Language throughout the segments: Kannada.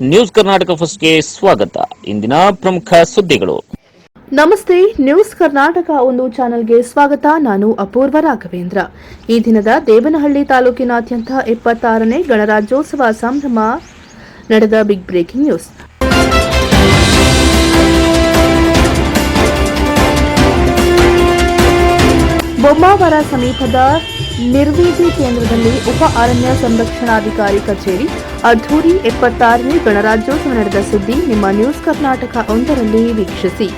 ನ್ಯೂಸ್ ಕರ್ನಾಟಕ ಫಸ್ಟ್ಗೆ ಸ್ವಾಗತ. ಇಂದಿನ ಪ್ರಮುಖ ಸುದ್ದಿಗಳು. ನಮಸ್ತೆ, ನ್ಯೂಸ್ ಕರ್ನಾಟಕ ಒಂದು ಚಾನೆಲ್ಗೆ ಸ್ವಾಗತ. ನಾನು ಅಪೂರ್ವ ರಾಘವೇಂದ್ರ. ಈ ದಿನದ ದೇವನಹಳ್ಳಿ ತಾಲೂಕಿನಾದ್ಯಂತ ಇಪ್ಪತ್ತಾರನೇ ಗಣರಾಜ್ಯೋತ್ಸವ ಸಂಭ್ರಮ ನಡೆದ ಬಿಗ್ ಬ್ರೇಕಿಂಗ್ ನ್ಯೂಸ್ ಬೊಮ್ಮಾವರ ಸಮೀಪದ ನಿರ್ವೀದಿ ಕೇಂದ್ರದಲ್ಲಿ ಉಪ ಅರಣ್ಯ ಸಂರಕ್ಷಣಾಧಿಕಾರಿ ಕಚೇರಿ ಅದ್ದೂರಿ ಎಪ್ಪತ್ತಾರನೇ ಗಣರಾಜ್ಯೋತ್ಸವ ನಡೆದ ಸುದ್ದಿ ನಿಮ್ಮ ನ್ಯೂಸ್ ಕರ್ನಾಟಕ ಒಂದರಲ್ಲಿ ವೀಕ್ಷಿಸಿ.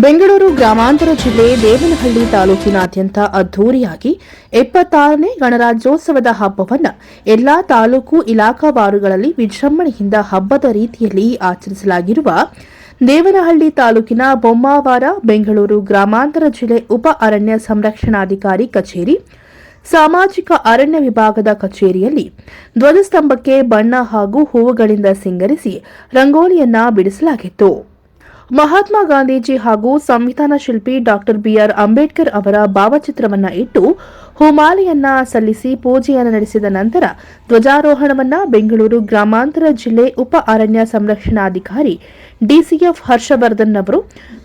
ಬೆಂಗಳೂರು ಗ್ರಾಮಾಂತರ ಜಿಲ್ಲೆ ದೇವನಹಳ್ಳಿ ತಾಲೂಕಿನಾದ್ಯಂತ ಅದ್ದೂರಿಯಾಗಿ ಎಪ್ಪತ್ತಾರನೇ ಗಣರಾಜ್ಯೋತ್ಸವದ ಹಬ್ಬವನ್ನು ಎಲ್ಲಾ ತಾಲೂಕು ಇಲಾಖಾವಾರುಗಳಲ್ಲಿ ವಿಜೃಂಭಣೆಯಿಂದ ಹಬ್ಬದ ರೀತಿಯಲ್ಲಿ ಆಚರಿಸಲಾಗಿರುವ ದೇವನಹಳ್ಳಿ ತಾಲೂಕಿನ ಬೊಮ್ಮಾವಾರ, ಬೆಂಗಳೂರು ಗ್ರಾಮಾಂತರ ಜಿಲ್ಲೆ ಉಪ ಅರಣ್ಯ ಸಂರಕ್ಷಣಾಧಿಕಾರಿ ಕಚೇರಿ ಸಾಮಾಜಿಕ ಅರಣ್ಯ ವಿಭಾಗದ ಕಚೇರಿಯಲ್ಲಿ ಧ್ವಜಸ್ತಂಭಕ್ಕೆ ಬಣ್ಣ ಹಾಗೂ ಹೂವುಗಳಿಂದ ಸಿಂಗರಿಸಿ ರಂಗೋಲಿಯನ್ನ ಬಿಡಿಸಲಾಗಿತ್ತು. ಮಹಾತ್ಮ ಗಾಂಧೀಜಿ ಹಾಗೂ ಸಂವಿಧಾನ ಶಿಲ್ಪಿ ಡಾಕ್ಟರ್ ಬಿಆರ್ ಅಂಬೇಡ್ಕರ್ ಅವರ ಭಾವಚಿತ್ರವನ್ನ ಇಟ್ಟು ಹೂಮಾಲೆಯನ್ನ ಸಲ್ಲಿಸಿ ಪೂಜೆಯನ್ನು ನಡೆಸಿದ ನಂತರ ಧ್ವಜಾರೋಹಣವನ್ನ ಬೆಂಗಳೂರು ಗ್ರಾಮಾಂತರ ಜಿಲ್ಲೆ ಉಪ ಅರಣ್ಯ ಸಂರಕ್ಷಣಾಧಿಕಾರಿ ಡಿಸಿಎಫ್ ಹರ್ಷವರ್ಧನ್ ಅವರು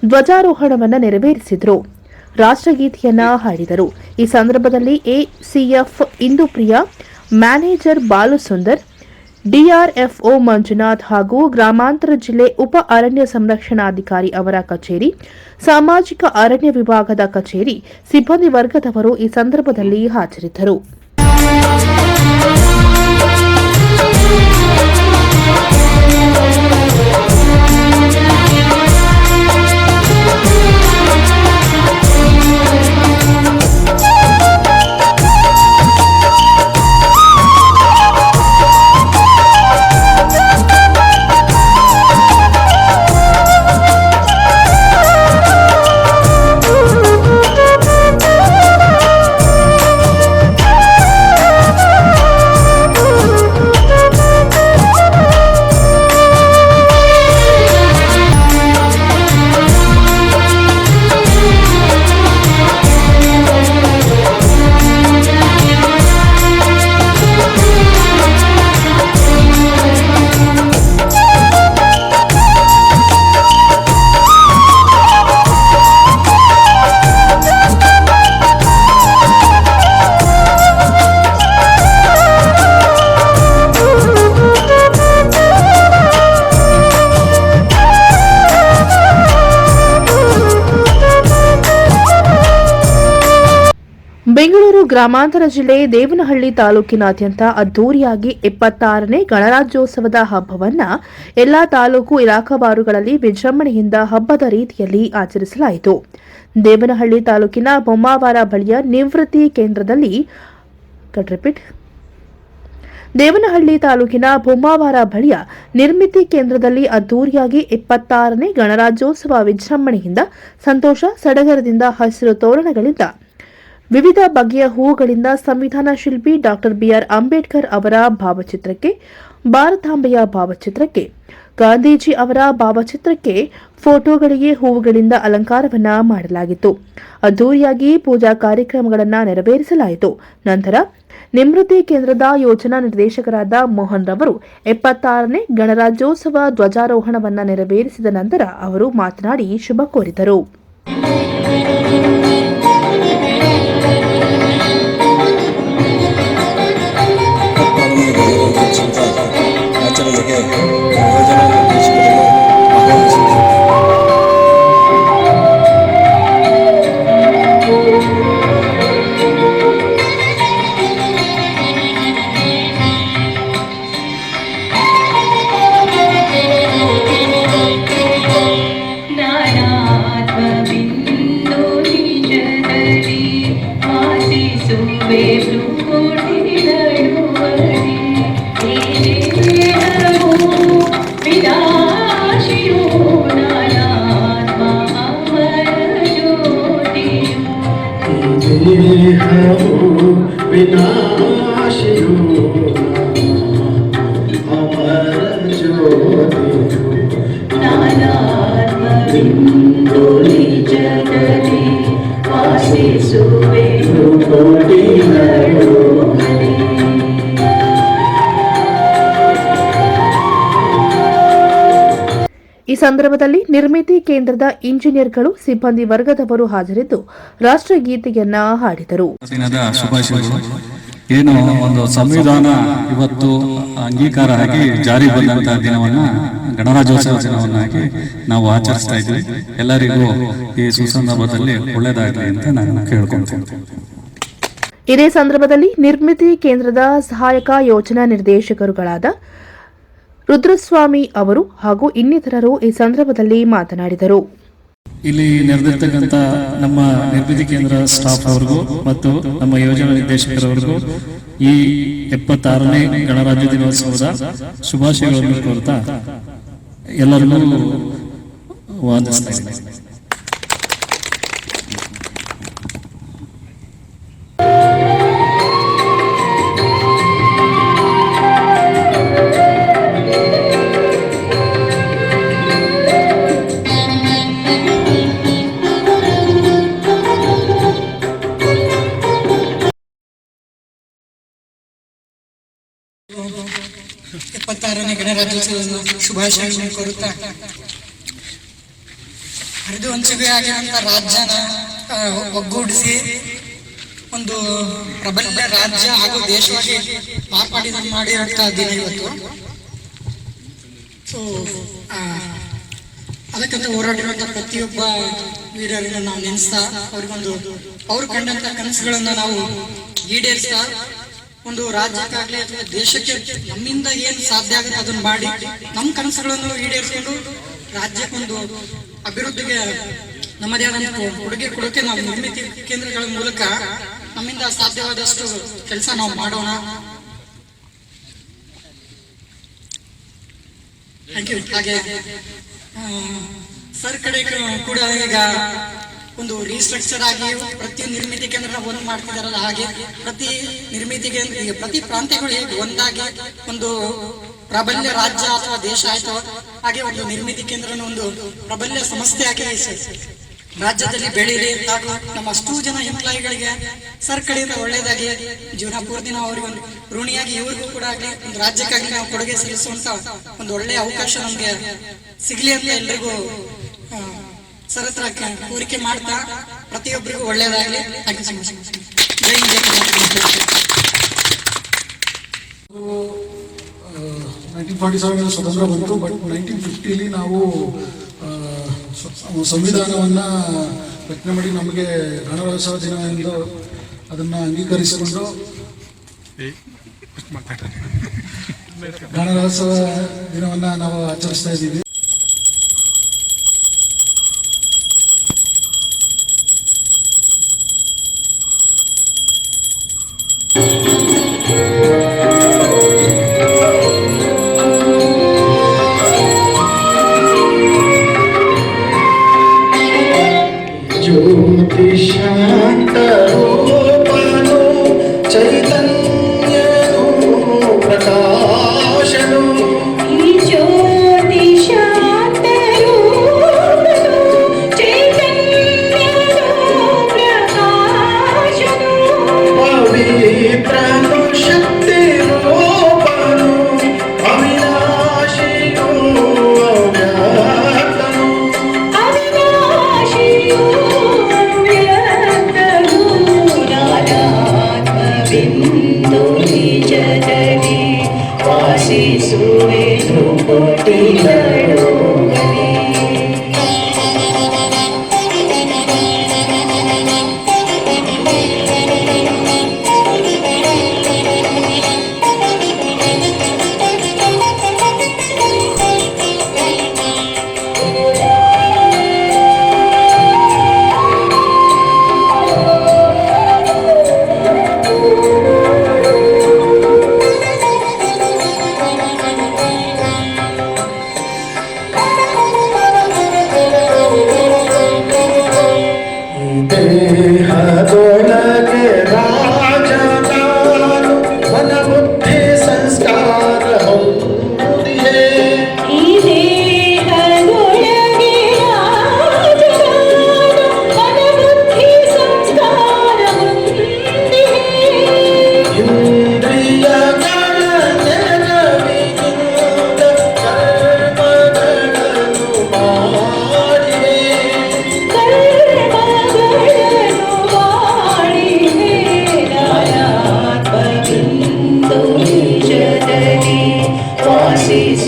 ಧ್ವಜಾರೋಹಣವನ್ನು ನೆರವೇರಿಸಿದರು. ರಾಷ್ಟ್ರಗೀತೆಯನ್ನ ಹಾಡಿದರು. ಈ ಸಂದರ್ಭದಲ್ಲಿ ACF Indupriya manager Balusundar DRFO Manjunath ಹಾಗೂ ಗ್ರಾಮಾಂತರ ಜಿಲ್ಲೆ ಉಪ ಅರಣ್ಯ ಸಂರಕ್ಷಣಾಧಿಕಾರಿ ಅವರ ಕಚೇರಿ, ಸಾಮಾಜಿಕ ಅರಣ್ಯ ವಿಭಾಗದ ಕಚೇರಿ, ಸಿಬ್ಬಂದಿ ವರ್ಗದವರು ಈ ಸಂದರ್ಭದಲ್ಲಿ ಹಾಜರಿದ್ದರು. ಗ್ರಾಮಾಂತರ ಜಿಲ್ಲೆ ದೇವನಹಳ್ಳಿ ತಾಲೂಕಿನಾದ್ಯಂತ ಅದ್ದೂರಿಯಾಗಿ ಇಪ್ಪತ್ತಾರನೇ ಗಣರಾಜ್ಯೋತ್ಸವದ ಹಬ್ಬವನ್ನ ಎಲ್ಲಾ ತಾಲೂಕು ಇಲಾಖಾವಾರುಗಳಲ್ಲಿ ವಿಜೃಂಭಣೆಯಿಂದ ಹಬ್ಬದ ರೀತಿಯಲ್ಲಿ ಆಚರಿಸಲಾಯಿತು. ದೇವನಹಳ್ಳಿ ತಾಲೂಕಿನ ಬೊಮ್ಮಾವಾರ ಬಳಿಯ ನಿವೃತ್ತಿ ಕೇಂದ್ರದಲ್ಲಿ ದೇವನಹಳ್ಳಿ ತಾಲೂಕಿನ ಬೊಮ್ಮಾವಾರ ಬಳಿಯ ನಿರ್ಮಿತಿ ಕೇಂದ್ರದಲ್ಲಿ ಅದ್ದೂರಿಯಾಗಿ ಇಪ್ಪತ್ತಾರನೇ ಗಣರಾಜ್ಯೋತ್ಸವ ವಿಜೃಂಭಣೆಯಿಂದ ಸಂತೋಷ, ಸಡಗರದಿಂದ ಹಸಿರು ತೋರಣಗಳಿಂದ ವಿವಿಧ ಬಗೆಯ ಹೂವುಗಳಿಂದ ಸಂವಿಧಾನ ಶಿಲ್ಪಿ ಡಾಕ್ಟರ್ ಬಿಆರ್ ಅಂಬೇಡ್ಕರ್ ಅವರ ಭಾವಚಿತ್ರಕ್ಕೆ, ಭಾರತಾಂಬೆಯ ಭಾವಚಿತ್ರಕ್ಕೆ, ಗಾಂಧೀಜಿ ಅವರ ಭಾವಚಿತ್ರಕ್ಕೆ ಫೋಟೋಗಳಿಗೆ ಹೂವುಗಳಿಂದ ಅಲಂಕಾರವನ್ನ ಮಾಡಲಾಗಿತ್ತು. ಅದ್ದೂರಿಯಾಗಿ ಪೂಜಾ ಕಾರ್ಯಕ್ರಮಗಳನ್ನು ನೆರವೇರಿಸಲಾಯಿತು. ನಂತರ ನಿವೃತ್ತಿ ಕೇಂದ್ರದ ಯೋಜನಾ ನಿರ್ದೇಶಕರಾದ ಮೋಹನ್ ರವರು ಎಪ್ಪತ್ತಾರನೇ ಗಣರಾಜ್ಯೋತ್ಸವ ಧ್ವಜಾರೋಹಣವನ್ನು ನೆರವೇರಿಸಿದ ನಂತರ ಅವರು ಮಾತನಾಡಿ ಶುಭ ಕೋರಿದರು. ನಡುವಳಿ ಸಂದರ್ಭದಲ್ಲಿ ನಿರ್ಮಿತಿ ಕೇಂದ್ರದ ಇಂಜಿನಿಯರ್ಗಳು, ಸಿಬ್ಬಂದಿ ವರ್ಗದವರು ಹಾಜರಿದ್ದು ರಾಷ್ಟ್ರಗೀತೆಯನ್ನ ಹಾಡಿದರು. ಏನು ಒಂದು ಸಂವಿಧಾನ ಇವತ್ತು ಅಂಗೀಕಾರ ಆಗಿ ಜಾರಿ ಬಂದಂತಹ ದಿನವನ್ನ, ಗಣರಾಜ್ಯೋತ್ಸವ ದಿನವನ್ನಾಗಿ ನಾವು ಆಚರಿಸ್ತಾ ಇದ್ವಿ. ಎಲ್ಲರಿಗೂ ಈ ಸುಸಂದರ್ಭದಲ್ಲಿ ಒಳ್ಳೇದಾಗಲಿ ಅಂತ ನಾನು ಕೇಳ್ಕೊಂತೀನಿ ಇದೇ ಸಂದರ್ಭದಲ್ಲಿ ನಿರ್ಮಿತಿ ಕೇಂದ್ರದ ಸಹಾಯಕ ಯೋಜನಾ ನಿರ್ದೇಶಕರುಗಳಾದ ರುದ್ರಸ್ವಾಮಿ ಅವರು ಹಾಗೂ ಇನ್ನಿತರರು ಈ ಸಂದರ್ಭದಲ್ಲಿ ಮಾತನಾಡಿದರು. ಇಲ್ಲಿ ನೆರೆದಿರ್ತಕ್ಕಂಥ ನಮ್ಮ ನಿರ್ಮಿತಿ ಕೇಂದ್ರ ಸ್ಟಾಫ್ ಅವ್ರಿಗೂ ಮತ್ತು ನಮ್ಮ ಯೋಜನಾ ನಿರ್ದೇಶಕರವರಿಗೂ ಈ ಎಪ್ಪತ್ತಾರನೇ ಗಣರಾಜ್ಯ ದಿನೋತ್ಸವದ ಶುಭಾಶಯಗಳನ್ನು ಕೋರ್ತಾ ಎಲ್ಲರಿಗೂ ವಂದಿಸ್ತಾ ಶುಭಾಶಯಗಳನ್ನು ಕೋರುತ್ತಾ ಹರಿದು ಹಂಚಿಕೆ ಆಗಿರುವಂಥ ರಾಜ್ಯನ ಒಗ್ಗೂಡಿಸಿ ಒಂದು ಪ್ರಬಲ ರಾಜ್ಯ ಹಾಗೂ ದೇಶವಾಗಿ ಮಾರ್ಪಾಡಿದ ಮಾಡಿರುವಂಥ ದಿನ ಇವತ್ತು. ಸೊ ಅದಕ್ಕಂತ ಹೋರಾಡಿರುವಂಥ ಪ್ರತಿಯೊಬ್ಬ ವೀರರನ್ನು ನಾವು ನೆನೆಸ್ತಾ, ಅವ್ರಿಗೊಂದು, ಅವ್ರು ಕಂಡಂತ ಕನಸುಗಳನ್ನ ನಾವು ಈಡೇರಿಸ್ತಾ ಒಂದು ರಾಜ್ಯಕ್ಕಾಗ್ಲಿ ಅಥವಾ ದೇಶಕ್ಕೆ ನಮ್ಮಿಂದ ಏನು ಸಾಧ್ಯ ಆಗುತ್ತೆ ಅದನ್ನ ಮಾಡಿ ನಮ್ಮ ಕನಸುಗಳನ್ನು ಈಡೇರಿಸಿಕೊಂಡು ರಾಜ್ಯಕ್ಕೊಂದು ಅಭಿವೃದ್ಧಿಗೆ ನಮ್ಮದೇ ಆದಂತ ಕೊಡುಗೆ ಕೊಡೋಕೆ ನಾವು ನಿರ್ಮಿತಿ ಕೇಂದ್ರಗಳ ಮೂಲಕ ನಮ್ಮಿಂದ ಸಾಧ್ಯವಾದಷ್ಟು ಕೆಲಸ ನಾವು ಮಾಡೋಣ. ಥ್ಯಾಂಕ್ ಹಾಗೆ ಸರ್ ಕಡೆ ಕೂಡ ಈಗ ಒಂದು ರೀಸ್ಟ್ರಕ್ಚರ್ ಆಗಿ ಪ್ರತಿ ನಿರ್ಮಿತಿ ಕೇಂದ್ರ ಒಂದು ಮಾಡ್ತಿದಾರಲ್ಲ ಹಾಗೆ ಪ್ರತಿ ನಿರ್ಮಿತಿ ಕೇಂದ್ರ ಪ್ರತಿ ಪ್ರಾಂತ್ಯಗಳು ಒಂದಾಗಿ ಒಂದು ಪ್ರಾಬಲ್ಯ ರಾಜ್ಯ ಅಥವಾ ದೇಶ ಆಯ್ತು, ಹಾಗೆ ಒಂದು ನಿರ್ಮಿತಿ ಕೇಂದ್ರನ ಒಂದು ಪ್ರಾಬಲ್ಯ ಸಂಸ್ಥೆ ಆಗಿ ರಾಜ್ಯದಲ್ಲಿ ಬೆಳೀಲಿ. ಹಾಗೂ ನಮ್ಮ ಅಷ್ಟು ಜನ ಎಂಪ್ಲಾಯಿಗಳಿಗೆ ಸರ್ ಕಡೆಯಿಂದ ಒಳ್ಳೇದಾಗಿ ಜೀವನ ಪೂರ್ತಿ ನಾವು ಅವ್ರಿಗೆ ಒಂದು ಋಣಿಯಾಗಿ ಇವ್ರಿಗೂ ಕೂಡ ಆಗಲಿ, ಒಂದು ರಾಜ್ಯಕ್ಕಾಗಿ ನಾವು ಕೊಡುಗೆ ಸಲ್ಲಿಸುವಂತ ಒಂದು ಒಳ್ಳೆಯ ಅವಕಾಶ ನಮ್ಗೆ ಸಿಗ್ಲಿ ಅಂತ ಎಲ್ರಿಗೂ ಆ, ಸರ್ ಹತ್ರ ಕೋರಿಕೆ ಮಾಡ್ತಾ ಪ್ರತಿಯೊಬ್ಬರಿಗೂ ಒಳ್ಳೆಯದಾಗಲಿ. ನೈನ್ಟೀನ್ ಫಾರ್ಟಿ ಸೆವೆನ್ ಸ್ವತಂತ್ರ ಬಂತು ಬಟ್ ನೈನ್ಟೀನ್ ಫಿಫ್ಟಿಲಿ ನಾವು ಸಂವಿಧಾನವನ್ನ ರಚನೆ ಮಾಡಿ ನಮಗೆ ಗಣರಾಜ್ಯೋತ್ಸವ ದಿನ ಎಂದು ಅದನ್ನು ಅಂಗೀಕರಿಸಿಕೊಂಡು ಗಣರಾಜ್ಯೋತ್ಸವ ದಿನವನ್ನ ನಾವು ಆಚರಿಸ್ತಾ ಇದ್ದೀವಿ. కృష్ణ చైతన్య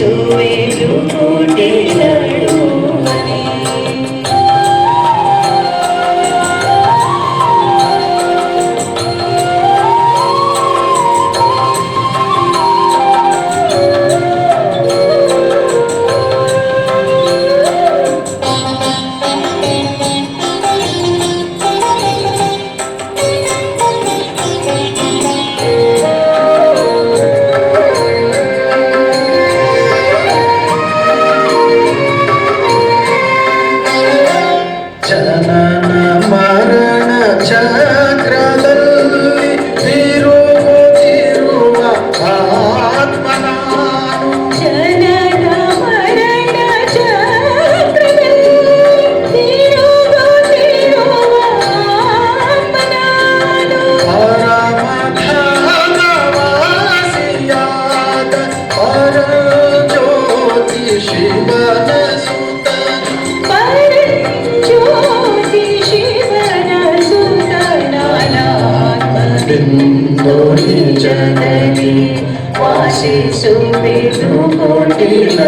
യേശുവേ ചൂട്ടിലേ സിന്ധോടി ജനനി വാശിശു വിടുകൊണ്ടിരുന്നു